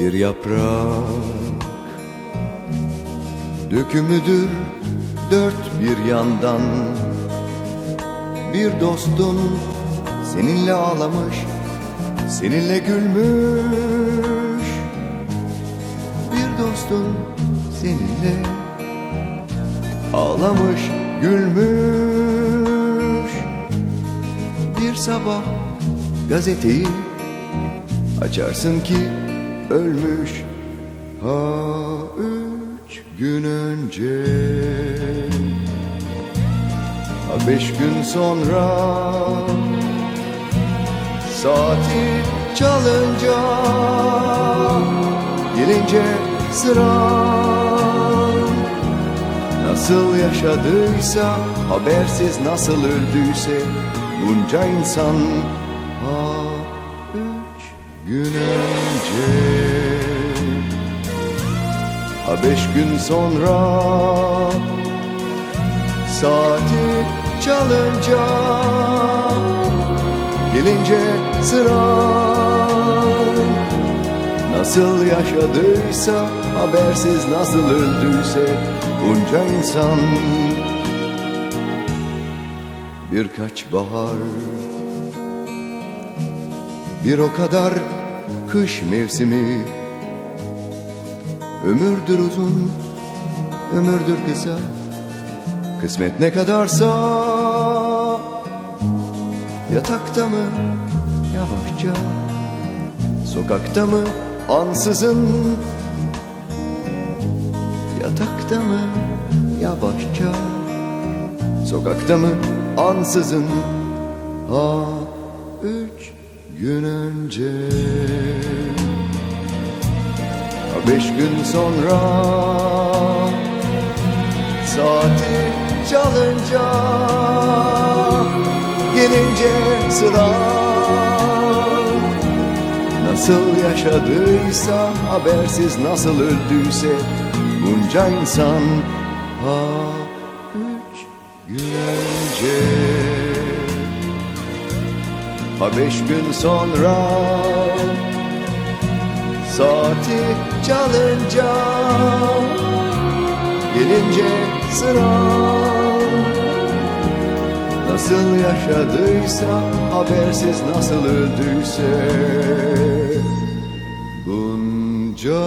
bir yaprak Dökümüdür dört bir yandan. Bir dostun seninle ağlamış Seninle gülmüş. Bir dostun seninle Ağlamış gülmüş. Bir sabah gazeteyi Açarsın ki ölmüş. Ha üç gün önce. Ha beş gün sonra. Saati çalınca Gelince sıra. Nasıl yaşadıysa Habersiz nasıl öldüyse Bunca insan Ha gün önce Ha beş gün sonra Saati çalınca Gelince sıra. Nasıl yaşadıysa Habersiz nasıl öldüyse Bunca insan. Birkaç bahar Bir o kadar kış mevsimi. Ömürdür uzun Ömürdür kısa. Kısmet ne kadarsa Yatakta mı yavaşça? Sokakta mı ansızın? Yatakta mı yavaşça? Sokakta mı ansızın? Üç gün önce. Beş gün sonra Saati çalınca Gelince sıra. Nasıl yaşadıysa Habersiz nasıl öldüyse Bunca insan Ha üç gün önce Ha beş gün sonra Saati çalınca Gelince sıra. Nasıl yaşadıysa Habersiz nasıl öldüyse Bunca